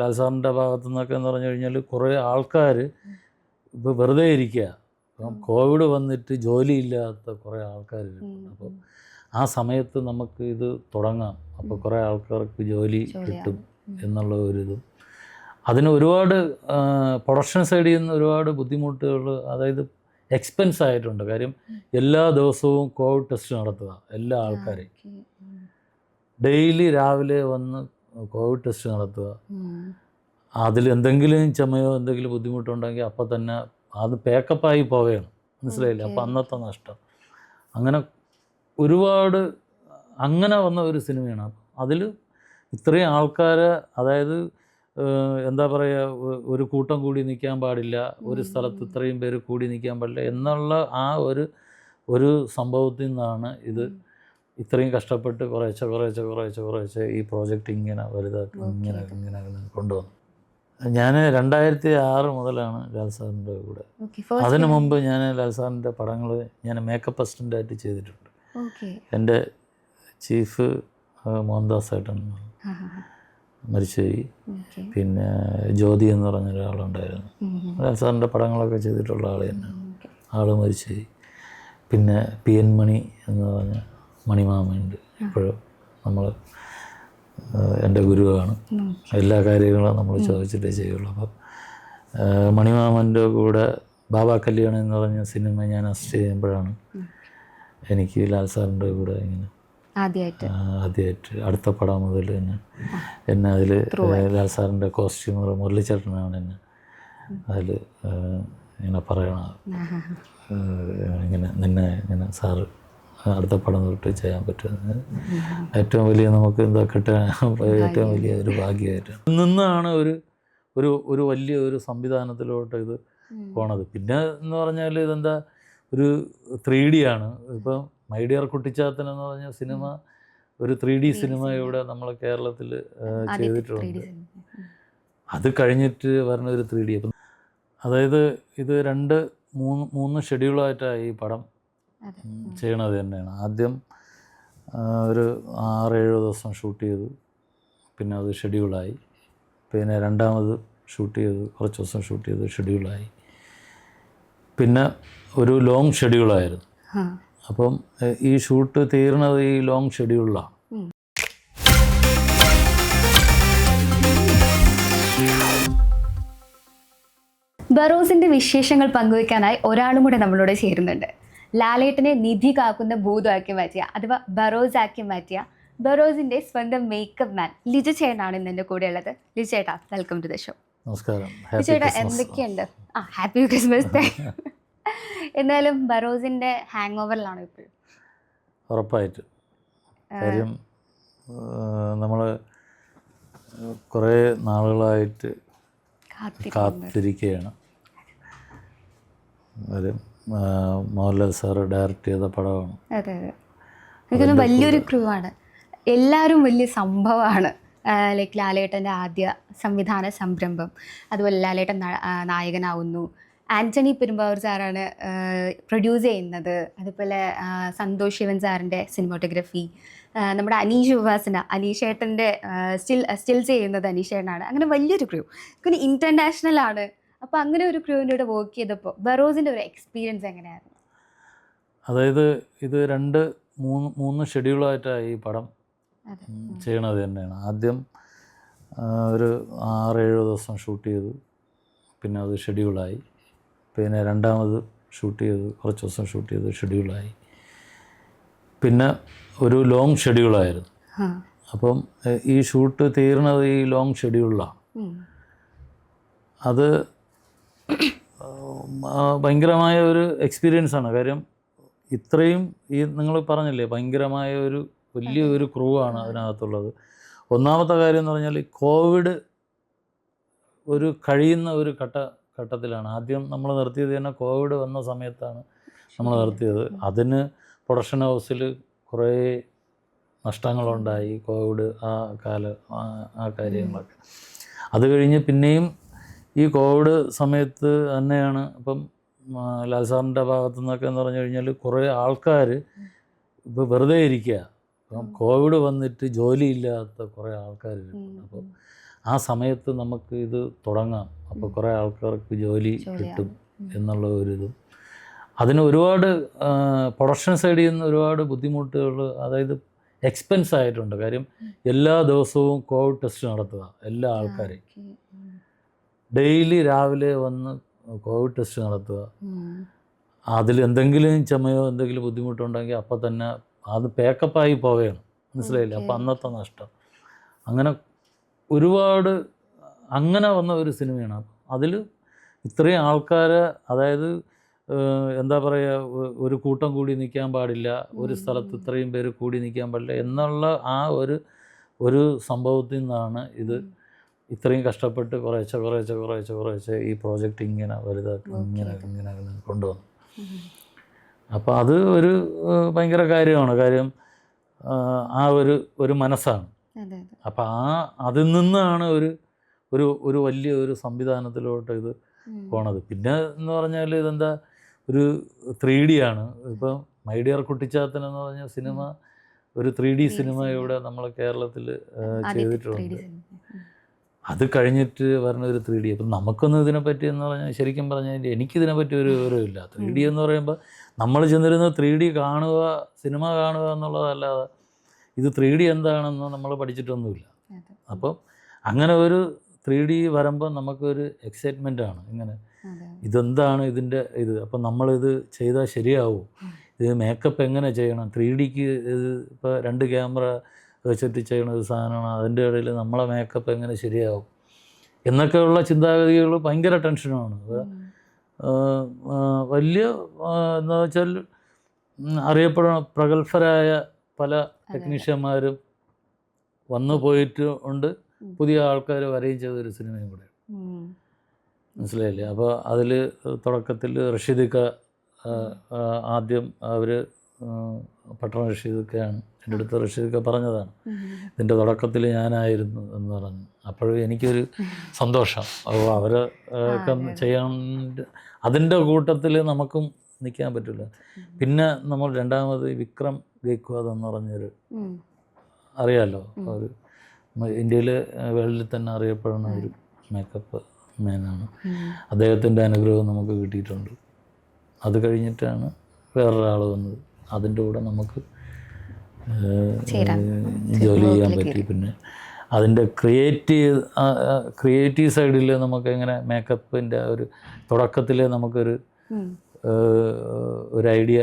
ലാൽ സാറിന്റെ ഭാഗത്തു നിന്നൊക്കെ എന്ന് പറഞ്ഞു കഴിഞ്ഞാൽ കുറേ ആൾക്കാർ ഇപ്പോൾ വെറുതെ ഇരിക്കുക. അപ്പം കോവിഡ് വന്നിട്ട് ജോലിയില്ലാത്ത കുറേ ആൾക്കാർ അപ്പോൾ ആ സമയത്ത് നമുക്ക് ഇത് തുടങ്ങാം. അപ്പോൾ കുറേ ആൾക്കാർക്ക് ജോലി കിട്ടും എന്നുള്ള ഒരിതും അതിന് ഒരുപാട് പ്രൊഡക്ഷൻ സൈഡിൽ നിന്ന് ഒരുപാട് ബുദ്ധിമുട്ടുകൾ അതായത് എക്സ്പെൻസ് ആയിട്ടുണ്ട്. കാര്യം എല്ലാ ദിവസവും കോവിഡ് ടെസ്റ്റ് നടത്തുക എല്ലാ ആൾക്കാരെയും. ഡെയിലി രാവിലെ വന്ന് കോവിഡ് ടെസ്റ്റ് നടത്തുക. അതിൽ എന്തെങ്കിലും ചുമയോ എന്തെങ്കിലും ബുദ്ധിമുട്ടുണ്ടെങ്കിൽ അപ്പം തന്നെ അത് പേക്കപ്പായി പോവുകയാണ് മനസ്സിലായില്ല? അപ്പം അന്നത്തെ നഷ്ടം. അങ്ങനെ ഒരുപാട് അങ്ങനെ വന്ന ഒരു സിനിമയാണ്. അതിൽ ഇത്രയും ആൾക്കാരെ അതായത് എന്താ പറയുക ഒരു കൂട്ടം കൂടി നിൽക്കാൻ പാടില്ല ഒരു സ്ഥലത്ത് ഇത്രയും പേര് കൂടി നിൽക്കാൻ പാടില്ല എന്നുള്ള ആ ഒരു ഒരു സംഭവത്തിൽ നിന്നാണ് ഇത് ഇത്രയും കഷ്ടപ്പെട്ട് കുറേശ്ശെ കുറേശ്ശെ കുറേശ്ശെ കുറേശ്ശെ ഈ പ്രോജക്റ്റ് ഇങ്ങനെ വലുതാക്കി ഇങ്ങനെ ഇങ്ങനെ കൊണ്ടുവന്നു. ഞാൻ രണ്ടായിരത്തി ആറ് മുതലാണ് ലാൽ സാറിന്റെ കൂടെ. അതിനു മുമ്പ് ഞാൻ ലാൽ സാറിന്റെ പടങ്ങൾ ഞാൻ മേക്കപ്പ് അസിസ്റ്റന്റായിട്ട് ചെയ്തിട്ടുണ്ട്. എന്റെ ചീഫ് മോഹൻദാസ് ഏട്ടൻ മരിച്ചുപോയി. പിന്നെ ജ്യോതി എന്ന് പറഞ്ഞ ഒരാളുണ്ടായിരുന്നു. ലാൽ സാറിന്റെ പടങ്ങളൊക്കെ ചെയ്തിട്ടുള്ള ആൾ തന്നെയാണ് ആൾ മരിച്ചുപോയി. പിന്നെ പി എൻ മണി എന്ന് പറഞ്ഞ മണിമാമയുണ്ട് ഇപ്പോഴും നമ്മൾ എന്റെ ഗുരുവാണ്. എല്ലാ കാര്യങ്ങളും നമ്മൾ ചോദിച്ചിട്ടേ ചെയ്യുള്ളൂ. അപ്പം മണിമാമന്റെ കൂടെ ബാബ കല്യാണം എന്ന് പറഞ്ഞ സിനിമ ഞാൻ അസിസ്റ്റ് ചെയ്യുമ്പോഴാണ് എനിക്ക് ലാൽ സാറിന്റെ കൂടെ ഇങ്ങനെ ആദ്യമായിട്ട് അടുത്ത പടം മുതൽ തന്നെ എന്നെ അതിൽ ലാൽ സാറിന്റെ കോസ്റ്റ്യൂമർ മുരളിച്ചേട്ടനാണ് എന്നെ അതിൽ ഇങ്ങനെ പറയണത് ഏഹ് ഇങ്ങനെ നിന്നെ ഇങ്ങനെ സാറ് അടുത്ത പടം തൊട്ട് ചെയ്യാൻ പറ്റുന്നത്. ഏറ്റവും വലിയ നമുക്ക് എന്താ കിട്ടാൻ ഏറ്റവും വലിയ ഒരു ഭാഗ്യമായിട്ട്. നിന്നാണ് ഒരു ഒരു ഒരു വലിയ ഒരു സംവിധാനത്തിലോട്ട് ഇത് പോണത്. പിന്നെ എന്ന് പറഞ്ഞാൽ ഇതെന്താ ഒരു ത്രീ ഡി ആണ്. ഇപ്പം മൈഡിയർ കുട്ടിച്ചാത്തൻ എന്ന് പറഞ്ഞ സിനിമ ഒരു ത്രീ ഡി സിനിമ ഇവിടെ നമ്മൾ കേരളത്തിൽ ചെയ്തിട്ടുണ്ട്. അത് കഴിഞ്ഞിട്ട് വരുന്ന ഒരു ത്രീ ഡി അപ്പം അതായത് ഇത് രണ്ട് മൂന്ന് മൂന്ന് ഷെഡ്യൂളായിട്ടാണ് ഈ പടം ചെയ്യണത് തന്നെയാണ്. ആദ്യം ഒരു ആറേഴു ദിവസം ഷൂട്ട് ചെയ്തു. പിന്നെ അത് ഷെഡ്യൂളായി. പിന്നെ രണ്ടാമത് ഷൂട്ട് ചെയ്തു കുറച്ച് ദിവസം ഷൂട്ട് ചെയ്ത് ഷെഡ്യൂളായി. പിന്നെ ഒരു ലോങ് ഷെഡ്യൂളായിരുന്നു അപ്പം ഈ ഷൂട്ട് തീർന്നത് ഈ ലോങ് ഷെഡ്യൂളിലാണ് ബറോസിന്റെ വിശേഷങ്ങൾ പങ്കുവെക്കാനായി ഒരാളും കൂടെ നമ്മളോട് ചേരുന്നുണ്ട്. ലാലേട്ടനെ നിധി കാക്കുന്ന ഭൂതമാക്കി മാറ്റിയ അഥവാ ബറോസാക്കി മാറ്റിയ ബറോസിന്റെ സ്വന്തം മേക്കപ്പ് മാൻ ലിജു ചേട്ടനാണ് ഇന്ന് എന്റെ കൂടെ ഉള്ളത് ലിജു ചേട്ടാ വെൽക്കം ടു ദ ഷോ നമസ്കാരം. ചേട്ടാ എന്തൊക്കെയുണ്ട്? ആ ഹാപ്പി ക്രിസ്മസ് എന്നാലും ബറോസിന്റെ ഹാങ് ഓവറിലാണ് ഇപ്പോഴും. ഉറപ്പായിട്ട്. കാര്യം നമ്മൾ കുറേ നാളുകളായിട്ട് കാത്തിരിക്കുകയാണ്. ആ, മോഹൻലാൽ സാറ് ഡയറക്റ്റ് ചെയ്ത പടമാണ്. അതെ അതെ. എനിക്കൊന്ന് വലിയൊരു ക്രൂ ആണ് എല്ലാവരും വലിയ സംഭവമാണ്. ലൈക്ക് ലാലേട്ടന്റെ ആദ്യ സംവിധാന സംരംഭം. അതുപോലെ ലാലേട്ടൻ നായകനാവുന്നു. ആന്റണി പെരുമ്പാവൂർ സാറാണ് പ്രൊഡ്യൂസ് ചെയ്യുന്നത്. അതുപോലെ സന്തോഷ് ശിവൻ സാറിന്റെ സിനിമോട്ടോഗ്രഫി നമ്മുടെ അനീഷ് ഉപാസന അനീഷേട്ടന്റെ സ്റ്റിൽ സ്റ്റിൽ ചെയ്യുന്നത് അനീഷേട്ടനാണ്. അങ്ങനെ വലിയൊരു ക്രൂ പിന്നെ ഇന്റർനാഷണൽ ആണ്. അപ്പോൾ അങ്ങനെ ഒരു ക്രൂവിന്റെ കൂടെ വർക്ക് ചെയ്തപ്പോൾ ബറോസിന്റെ ഒരു എക്സ്പീരിയൻസ് എങ്ങനെയായിരുന്നു? അതായത് ഇത് രണ്ട് മൂന്ന് മൂന്ന് ഷെഡ്യൂളായിട്ടാണ് ഈ പടം ചെയ്യണത് തന്നെയാണ്. ആദ്യം ഒരു ആറേഴ് ദിവസം ഷൂട്ട് ചെയ്തു. പിന്നെ അത് ഷെഡ്യൂളായി പിന്നെ രണ്ടാമത് ഷൂട്ട് ചെയ്ത്. കുറച്ച് ദിവസം ഷൂട്ട് ചെയ്ത് ഷെഡ്യൂളായി പിന്നെ ഒരു ലോങ് ഷെഡ്യൂളായിരുന്നു അപ്പം ഈ ഷൂട്ട് തീർന്നത് ഈ ലോങ് ഷെഡ്യൂളിലാണ് അത് ഭയങ്കരമായ ഒരു എക്സ്പീരിയൻസ് ആണ്. കാര്യം ഇത്രയും ഈ നിങ്ങൾ പറഞ്ഞില്ലേ ഭയങ്കരമായ ഒരു വലിയ ഒരു ക്രൂ ആണ് അതിനകത്തുള്ളത്. ഒന്നാമത്തെ കാര്യം എന്ന് പറഞ്ഞാൽ കോവിഡ് ഒരു കഴിയുന്ന ഒരു ഘട്ട ഘട്ടത്തിലാണ്. ആദ്യം നമ്മൾ നിർത്തിയത് തന്നെ കോവിഡ് വന്ന സമയത്താണ് നമ്മൾ നിർത്തിയത്. അതിന് പ്രൊഡക്ഷൻ ഹൗസിൽ കുറേ നഷ്ടങ്ങളുണ്ടായി കോവിഡ് ആ കാല ആ- ആ കാര്യങ്ങളൊക്കെ. അത് കഴിഞ്ഞ് പിന്നെയും ഈ കോവിഡ് സമയത്ത് തന്നെയാണ് ഇപ്പം ലാൽ സാറിന്റെ ഭാഗത്തു നിന്നൊക്കെ എന്ന് പറഞ്ഞു കഴിഞ്ഞാൽ കുറേ ആൾക്കാർ ഇപ്പോൾ വെറുതെ ഇരിക്കുക അപ്പം കോവിഡ് വന്നിട്ട് ജോലിയില്ലാത്ത കുറേ ആൾക്കാർ അപ്പം ആ സമയത്ത് നമുക്ക് ഇത് തുടങ്ങാം. അപ്പോൾ കുറേ ആൾക്കാർക്ക് ജോലി കിട്ടും എന്നുള്ള ഒരിതും അതിന് ഒരുപാട് പ്രൊഡക്ഷൻ സൈഡിൽ നിന്ന് ഒരുപാട് ബുദ്ധിമുട്ടുകൾ അതായത് എക്സ്പെൻസ് ആയിട്ടുണ്ട്. കാര്യം എല്ലാ ദിവസവും കോവിഡ് ടെസ്റ്റ് നടത്തുക എല്ലാ ആൾക്കാരെയും. ഡെയിലി രാവിലെ വന്ന് കോവിഡ് ടെസ്റ്റ് നടത്തുക. അതിൽ എന്തെങ്കിലും ചുമയോ എന്തെങ്കിലും ബുദ്ധിമുട്ടുണ്ടെങ്കിൽ അപ്പം തന്നെ അത് പേക്കപ്പായി പോവുകയാണ്. മനസ്സിലായില്ലേ? അപ്പം അന്നത്തെ നഷ്ടം. അങ്ങനെ ഒരുപാട് അങ്ങനെ വന്ന ഒരു സിനിമയാണ് അതിൽ ഇത്രയും ആൾക്കാരെ അതായത് എന്താ പറയുക ഒരു കൂട്ടം കൂടി നിൽക്കാൻ പാടില്ല ഒരു സ്ഥലത്ത് ഇത്രയും പേര് കൂടി നിൽക്കാൻ പാടില്ല എന്നുള്ള ആ ഒരു ഒരു സംഭവത്തിൽ നിന്നാണ് ഇത് ഇത്രയും കഷ്ടപ്പെട്ട് കുറേശ്ശെ കുറേശ്ശെ കുറേശ്ശെ കുറേശ്ശെ ഈ പ്രോജക്റ്റ് ഇങ്ങനെ വലുതാക്കി ഇങ്ങനെ ഇങ്ങനെ കൊണ്ടുവന്നു. അപ്പോൾ അത് ഒരു ഭയങ്കര കാര്യമാണ്. കാര്യം ആ ഒരു ഒരു മനസ്സാണ്. അപ്പോൾ ആ അതിൽ നിന്നാണ് ഒരു ഒരു ഒരു വലിയ ഒരു സംവിധാനത്തിലോട്ട് ഇത്. പോണത്. പിന്നെ എന്ന് പറഞ്ഞാൽ ഇതെന്താ ഒരു ത്രീ ഡി ആണ്. ഇപ്പം മൈ ഡിയർ കുട്ടിച്ചാത്തൻ എന്ന് പറഞ്ഞ സിനിമ ഒരു ത്രീ ഡി 3D സിനിമ. ഇവിടെ നമ്മളെ കേരളത്തിൽ ആദ്യത്തെ 3D ചെയ്തിട്ടുണ്ട്. അത് കഴിഞ്ഞിട്ട് പറഞ്ഞ ഒരു ത്രീ ഡി അപ്പം നമുക്കൊന്നും ഇതിനെപ്പറ്റി എന്ന് പറഞ്ഞാൽ ശരിക്കും പറഞ്ഞാൽ എനിക്കിതിനെപ്പറ്റി ഒരു വിവരമില്ല ത്രീ ഡി എന്ന് പറയുമ്പോൾ നമ്മൾ ചെന്നിരുന്നത് ത്രീ ഡി കാണുക സിനിമ കാണുക എന്നുള്ളതല്ലാതെ ഇത് ത്രീ ഡി എന്താണെന്ന് നമ്മൾ പഠിച്ചിട്ടൊന്നുമില്ല. അപ്പം അങ്ങനെ ഒരു ത്രീ ഡി വരുമ്പോൾ നമുക്കൊരു എക്സൈറ്റ്മെന്റ് ആണ്. ഇങ്ങനെ. ഇതെന്താണ് ഇതിന്റെ ഇത്? അപ്പം നമ്മളിത് ചെയ്താൽ ശരിയാവും. ഇത് മേക്കപ്പ് എങ്ങനെ ചെയ്യണം? ത്രീ ഡിക്ക് ഇത് ഇപ്പോൾ രണ്ട് ക്യാമറ ചെയ്യണ ഒരു സാധനമാണ്. അതിന്റെ ഇടയിൽ നമ്മളെ മേക്കപ്പ് എങ്ങനെ ശരിയാവും? എന്നൊക്കെയുള്ള ചിന്താഗതികൾ ഭയങ്കര ടെൻഷനുമാണ് വലിയ എന്താ വെച്ചാൽ അറിയപ്പെടുന്ന പ്രഗത്ഭരായ പല ടെക്നീഷ്യന്മാരും വന്നു പോയിട്ടുണ്ട് പുതിയ ആൾക്കാർ വരെയും ചെയ്തൊരു സിനിമയും കൂടെ. മനസ്സിലായില്ലേ? അപ്പോൾ അതിൽ തുടക്കത്തിൽ റഷീദിക്ക ആദ്യം അവർ പട്ടണ റഷീദിക്കയാണ് എന്റെ അടുത്ത് റഷീദൊക്കെ പറഞ്ഞതാണ്. ഇതിന്റെ തുടക്കത്തിൽ ഞാനായിരുന്നു എന്ന് പറഞ്ഞു അപ്പോഴും എനിക്കൊരു സന്തോഷം അപ്പോൾ അവർ ഒക്കെ. ചെയ്യാൻ അതിന്റെ കൂട്ടത്തിൽ നമുക്കും നിൽക്കാൻ പറ്റില്ല പിന്നെ നമ്മൾ രണ്ടാമത് വിക്രം ഗേക്വാദ് എന്ന് പറഞ്ഞൊരു അറിയാമല്ലോ. ഒരു ഇന്ത്യയിൽ വേൾഡിൽ തന്നെ അറിയപ്പെടുന്ന ഒരു മേക്കപ്പ് മേനാണ്. അദ്ദേഹത്തിന്റെ അനുഗ്രഹം നമുക്ക് കിട്ടിയിട്ടുണ്ട് അത് കഴിഞ്ഞിട്ടാണ് വേറൊരാൾ വന്നത് അതിന്റെ കൂടെ നമുക്ക്. ജോലി ചെയ്യാൻ പറ്റി പിന്നെ. അതിന്റെ ക്രിയേറ്റീവ് ക്രിയേറ്റീവ് സൈഡിൽ നമുക്ക് എങ്ങനെ മേക്കപ്പിന്റെ ഒരു തുടക്കത്തിൽ നമുക്കൊരു ഒരു ഐഡിയ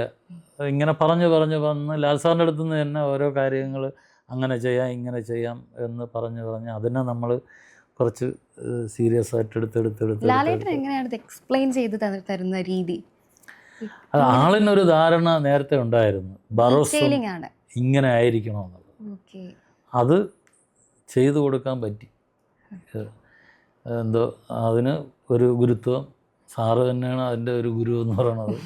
ഇങ്ങനെ പറഞ്ഞു പറഞ്ഞു വന്ന് ലാൽ സാറിന്റെ അടുത്ത് നിന്ന് തന്നെ ഓരോ കാര്യങ്ങൾ അങ്ങനെ ചെയ്യാം ഇങ്ങനെ ചെയ്യാം എന്ന് പറഞ്ഞു പറഞ്ഞ് അതിനെ നമ്മൾ കുറച്ച് സീരിയസ് ആയിട്ട് എടുത്തെടുത്തെടുത്ത് ലാലേട്ടൻ എങ്ങനെയാണ് എക്സ്പ്ലെയിൻ ചെയ്ത് തരുന്ന രീതി? അത് ആളിനൊരു ധാരണ നേരത്തെ ഉണ്ടായിരുന്നു. ബറോസ് ഇങ്ങനെ ആയിരിക്കണമെന്നുള്ളത് അത് ചെയ്തു കൊടുക്കാൻ പറ്റി. എന്തോ അതിന് ഒരു ഗുരുത്വം. സാറ് തന്നെയാണ് അതിന്റെ ഒരു ഗുരു എന്ന് പറയണത്.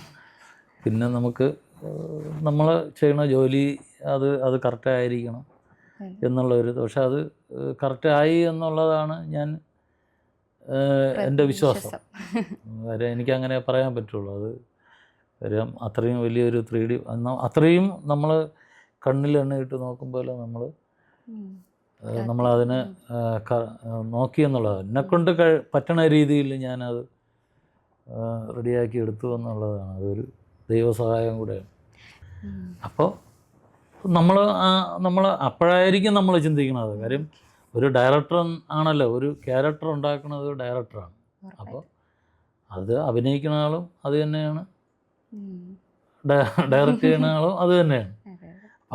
പിന്നെ നമുക്ക് നമ്മൾ ചെയ്യണ ജോലി അത് അത് കറക്റ്റ് ആയിരിക്കണം എന്നുള്ള ഒരു. പക്ഷെ അത് കറക്റ്റ് ആയി എന്നുള്ളതാണ് ഞാൻ എന്റെ വിശ്വാസം. വരെ എനിക്കങ്ങനെ പറയാൻ പറ്റുള്ളൂ. അത് കാര്യം അത്രയും വലിയൊരു ത്രീ ഡി അത്രയും നമ്മൾ കണ്ണിൽ എണ്ണയിട്ട് നോക്കുമ്പോൾ നമ്മൾ നമ്മളതിനെ നോക്കി എന്നുള്ളത്. എന്നെ കൊണ്ട് കഴി പറ്റണ രീതിയിൽ ഞാനത് റെഡിയാക്കി എടുത്തു എന്നുള്ളതാണ്. അതൊരു ദൈവസഹായം കൂടെയാണ്. അപ്പോൾ നമ്മൾ നമ്മൾ അപ്പോഴായിരിക്കും നമ്മൾ ചിന്തിക്കുന്നത്. കാര്യം ഒരു ഡയറക്ടർ ആണല്ലോ. ഒരു ക്യാരക്ടർ ഉണ്ടാക്കുന്നത് ഡയറക്ടറാണ് അപ്പോൾ അത് അഭിനയിക്കുന്ന ആളും അത് തന്നെയാണ്. ഡയറക്റ്റ് ചെയ്യുന്ന ആളും അത് തന്നെയാണ്.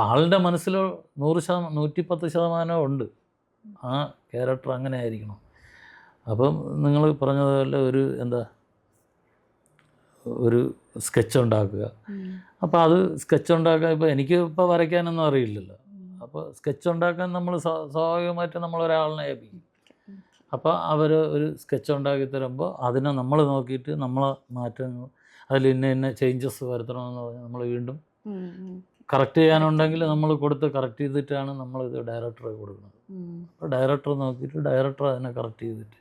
അപ്പോൾ ആളുടെ മനസ്സിൽ നൂറ് ശതമാനം നൂറ്റിപ്പത്ത് ശതമാനം ഉണ്ട്. ആ ക്യാരക്ടർ അങ്ങനെ ആയിരിക്കണം അപ്പം നിങ്ങൾ പറഞ്ഞതുപോലെ ഒരു എന്താ ഒരു സ്കെച്ച് ഉണ്ടാക്കുക. അപ്പോൾ അത് സ്കെച്ച് ഉണ്ടാക്കുക ഇപ്പോൾ എനിക്ക് ഇപ്പോൾ വരയ്ക്കാനൊന്നും അറിയില്ലല്ലോ. അപ്പോൾ സ്കെച്ച് ഉണ്ടാക്കാൻ നമ്മൾ സ്വാ- സ്വാഭാവികമായിട്ട് നമ്മൾ ഒരാളിനെ ഏൽപ്പിക്കും. അപ്പോൾ അവർ ഒരു സ്കെച്ച് ഉണ്ടാക്കി തരുമ്പോൾ അതിനെ നമ്മൾ നോക്കിയിട്ട് നമ്മളെ മാറ്റങ്ങൾ അതിൽ ഇന്ന ഇന്ന ചേഞ്ചസ് വരുത്തണമെന്ന് പറഞ്ഞാൽ നമ്മൾ വീണ്ടും കറക്റ്റ് ചെയ്യാനുണ്ടെങ്കിൽ നമ്മൾ കൊടുത്ത് കറക്റ്റ് ചെയ്തിട്ടാണ് നമ്മളിത് ഡയറക്ടറെ കൊടുക്കുന്നത്. അപ്പോൾ ഡയറക്ടർ നോക്കിയിട്ട് ഡയറക്ടർ അതിനെ കറക്റ്റ് ചെയ്തിട്ട്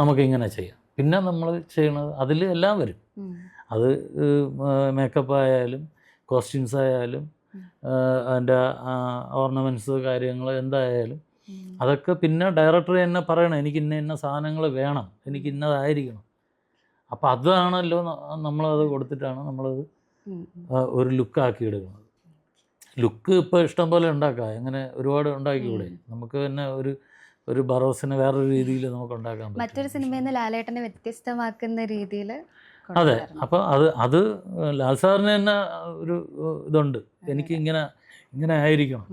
നമുക്കിങ്ങനെ ചെയ്യാം. പിന്നെ നമ്മൾ ചെയ്യണത് അതിൽ എല്ലാം വരും. അത് മേക്കപ്പ് ആയാലും കോസ്റ്റ്യൂംസ് ആയാലും. അതിന്റെ ഓർണമെന്റ്സ് കാര്യങ്ങൾ എന്തായാലും അതൊക്കെ പിന്നെ ഡയറക്ടർ തന്നെ പറയണം എനിക്ക് ഇന്ന ഇന്ന സാധനങ്ങൾ വേണം എനിക്ക് ഇന്നതായിരിക്കണം. അപ്പോൾ അതാണല്ലോ നമ്മളത് കൊടുത്തിട്ടാണ് നമ്മളത് ഒരു ലുക്കാക്കി എടുക്കുന്നത്. ലുക്ക് ഇപ്പോൾ ഇഷ്ടം പോലെ ഉണ്ടാക്കാം. എങ്ങനെ ഒരുപാട് ഉണ്ടാക്കിക്കൂടെ? നമുക്ക് തന്നെ ഒരു ഒരു ബറോസിനെ വേറൊരു രീതിയിൽ നമുക്ക് ഉണ്ടാക്കാൻ പറ്റും. മറ്റൊരു സിനിമയിൽ നിന്ന് ലാലേട്ടനെ വ്യത്യസ്തമാക്കുന്ന രീതിയിൽ അതെ. അപ്പോൾ അത് അത് ലാൽ സാറിന് തന്നെ ഒരു ഇതുണ്ട്. എനിക്ക് ഇങ്ങനെ ഇങ്ങനെ ആയിരിക്കണം.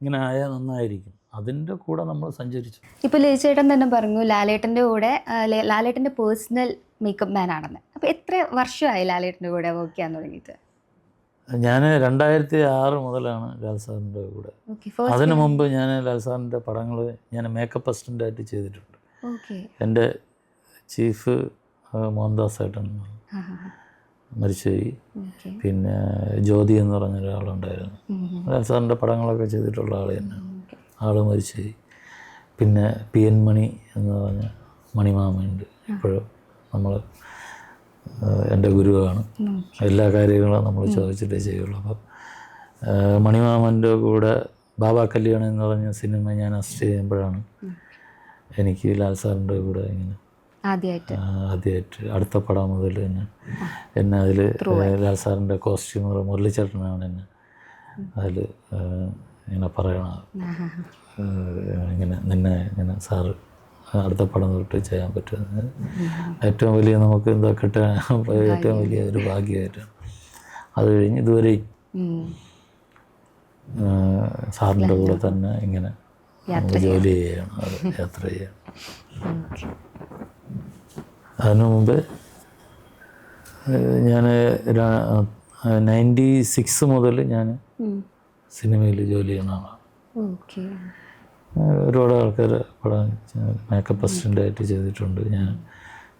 ഇങ്ങനെ ആയാൽ നന്നായിരിക്കും. അതിന്റെ കൂടെ നമ്മൾ സഞ്ചരിച്ചു. ഇപ്പോൾ ലേച്ചേട്ടൻ തന്നെ പറഞ്ഞു ലാലേട്ടന്റെ കൂടെ ലാലേട്ടന്റെ പേഴ്സണൽ മേക്കപ്പ് മാൻ ആണെന്ന് അപ്പോൾ എത്ര വർഷമായി ലാലേട്ടന്റെ കൂടെ വർക്ക് ചെയ്യാൻ തുടങ്ങിയിട്ട്? ഞാൻ രണ്ടായിരത്തി ആറ് മുതലാണ് ലാൽ സാറിന്റെ കൂടെ. അതിനു മുമ്പ് ഞാൻ ലാൽ സാറിന്റെ പടങ്ങൾ ഞാൻ മേക്കപ്പ് അസിസ്റ്റന്റായിട്ട് ചെയ്തിട്ടുണ്ട്. ഓക്കെ എന്റെ ചീഫ് മോഹൻദാസ് ഏട്ടൻ മരിച്ചുപോയി. പിന്നെ ജ്യോതി എന്ന് പറഞ്ഞ ഒരാളുണ്ടായിരുന്നു. ലാൽ സാറിന്റെ പടങ്ങളൊക്കെ ചെയ്തിട്ടുള്ള ആൾ തന്നെ. ആൾ മരിച്ചുപോയി. പിന്നെ പി എൻ മണി എന്ന് പറഞ്ഞ മണിമാമയുണ്ട്. ഇപ്പോഴും നമ്മൾ എന്റെ ഗുരുവാണ്. എല്ലാ കാര്യങ്ങളും നമ്മൾ ചോദിച്ചിട്ടേ ചെയ്യുള്ളൂ. അപ്പം മണിമാമന്റെ കൂടെ ബാബ കല്യാണം എന്ന് പറഞ്ഞ സിനിമ ഞാൻ അസിസ്റ്റ് ചെയ്യുമ്പോഴാണ് എനിക്ക് ലാൽ സാറിന്റെ കൂടെ ഇങ്ങനെ ആദ്യമായിട്ട് അടുത്ത പടം മുതൽ തന്നെ എന്നെ അതിൽ ലാൽ സാറിന്റെ കോസ്റ്റ്യൂമർ മുരളിച്ചേട്ടനാണ് എന്നെ അതിൽ ഇങ്ങനെ പറയണ ഇങ്ങനെ നിന്നെ ഇങ്ങനെ സാറ് അടുത്ത പടം തൊട്ട് ചെയ്യാൻ പറ്റുന്നത്. ഏറ്റവും വലിയ നമുക്ക് എന്താ കിട്ടാൻ ഏറ്റവും വലിയ ഒരു ഭാഗ്യമായിട്ടാണ് അത് കഴിഞ്ഞ് ഇതുവരെ. സാറിന്റെ കൂടെ തന്നെ ഇങ്ങനെ ജോലി ചെയ്യണം അത് യാത്ര ചെയ്യണം അതിനു മുമ്പ് ഞാൻ നയന്റി സിക്സ് മുതൽ ഞാൻ. സിനിമയിൽ ജോലി ചെയ്യുന്ന ആളാണ്. ഒരുപാട് ആൾക്കാർ പടം മേക്കപ്പ് അസിസ്റ്റന്റ് ആയിട്ട് ചെയ്തിട്ടുണ്ട്. ഞാൻ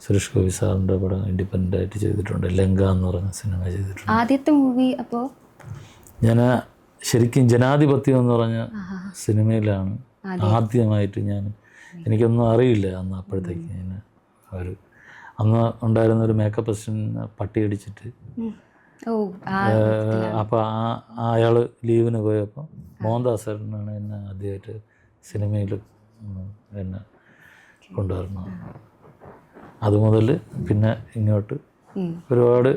സുരേഷ് ഗോപി സാറിന്റെ പടം ഇൻഡിപെൻഡന്റ് ആയിട്ട് ചെയ്തിട്ടുണ്ട്. ലങ്ക എന്ന് പറഞ്ഞ സിനിമ ചെയ്തിട്ടുണ്ട്. ആദ്യത്തെ മൂവി അപ്പോൾ ഞാൻ ശരിക്കും ജനാധിപത്യം എന്ന് പറഞ്ഞ സിനിമയിലാണ് ആദ്യമായിട്ട് ഞാൻ എനിക്കൊന്നും അറിയില്ല അന്ന് അപ്പോഴത്തേക്ക് ഞാൻ ഒരു അന്ന് ഉണ്ടായിരുന്ന ഒരു മേക്കപ്പ് അസിസ്റ്റന്റ് പട്ടി അടിച്ചിട്ട്. ഓ ആ അപ്പോൾ ആ അയാൾ ലീവിന് പോയപ്പോൾ മോഹൻദാസ് സാറിനാണ് എന്നെ ആദ്യമായിട്ട് സിനിമയിൽ എന്നെ കൊണ്ടുവരുന്നത് അതുമുതൽ പിന്നെ ഇങ്ങോട്ട് ഒരുപാട്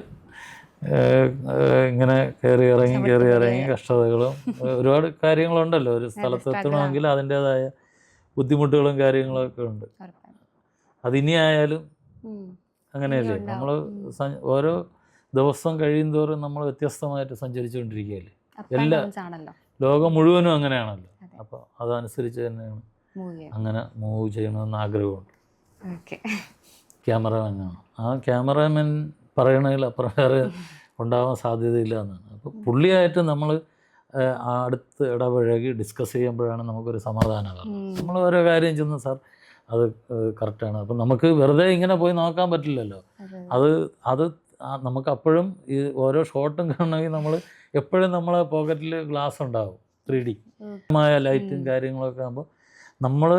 ഇങ്ങനെ കയറി ഇറങ്ങി കയറി ഇറങ്ങി കഷ്ടതകളും ഒരുപാട് കാര്യങ്ങളുണ്ടല്ലോ. ഒരു സ്ഥലത്ത് എത്തണമെങ്കിൽ അതിന്റെതായ ബുദ്ധിമുട്ടുകളും കാര്യങ്ങളൊക്കെ ഉണ്ട്. അത് അതിനി ആയാലും ഉം. അങ്ങനെയല്ലേ? നമ്മൾ ഓരോ ദിവസം കഴിയും തോറും നമ്മൾ വ്യത്യസ്തമായിട്ട് സഞ്ചരിച്ചുകൊണ്ടിരിക്കുകയല്ലേ? എല്ലാ- ലോകം മുഴുവനും അങ്ങനെയാണല്ലോ. അപ്പോൾ അതനുസരിച്ച് തന്നെയാണ് അങ്ങനെ മൂവ് ചെയ്യണമെന്ന് ആഗ്രഹമുണ്ട്. ക്യാമറമാനാണ് ആ ക്യാമറമാൻ പറയണതിൽ അപ്രകാരം വേറെ ഉണ്ടാവാൻ സാധ്യതയില്ല എന്നാണ്. അപ്പോൾ പുള്ളിയായിട്ട് നമ്മൾ അടുത്ത് ഇടപഴകി ഡിസ്കസ് ചെയ്യുമ്പോഴാണ് നമുക്കൊരു സമാധാനം നമ്മൾ ഓരോ കാര്യം ചെന്ന് സാർ അത് കറക്റ്റാണ് അപ്പം നമുക്ക് വെറുതെ ഇങ്ങനെ പോയി നോക്കാൻ പറ്റില്ലല്ലോ. അത് അത് അത് ആ- നമുക്ക് അപ്പോഴും ഈ ഓരോ ഷോട്ടും കാണണമെങ്കിൽ നമ്മൾ എപ്പോഴും നമ്മളെ പോക്കറ്റിൽ ഗ്ലാസ് ഉണ്ടാവും ത്രീ ഡി. മായ ലൈറ്റും കാര്യങ്ങളൊക്കെ ആകുമ്പോൾ നമ്മൾ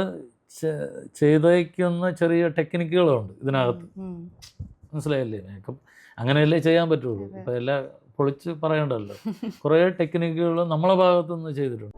ചെയ്തേക്കുന്ന ചെറിയ ടെക്നിക്കുകളുണ്ട് ഇതിനകത്ത്. മനസ്സിലായല്ലേ മനസ്സിലായില്ലേ? മേക്കപ്പ് അങ്ങനെയല്ലേ ചെയ്യാൻ പറ്റുള്ളൂ. ഇപ്പം എല്ലാം പൊളിച്ച് പറയണ്ടല്ലോ. കുറേ ടെക്നിക്കുകൾ നമ്മളെ ഭാഗത്തുനിന്ന് ചെയ്തിട്ടുണ്ട്.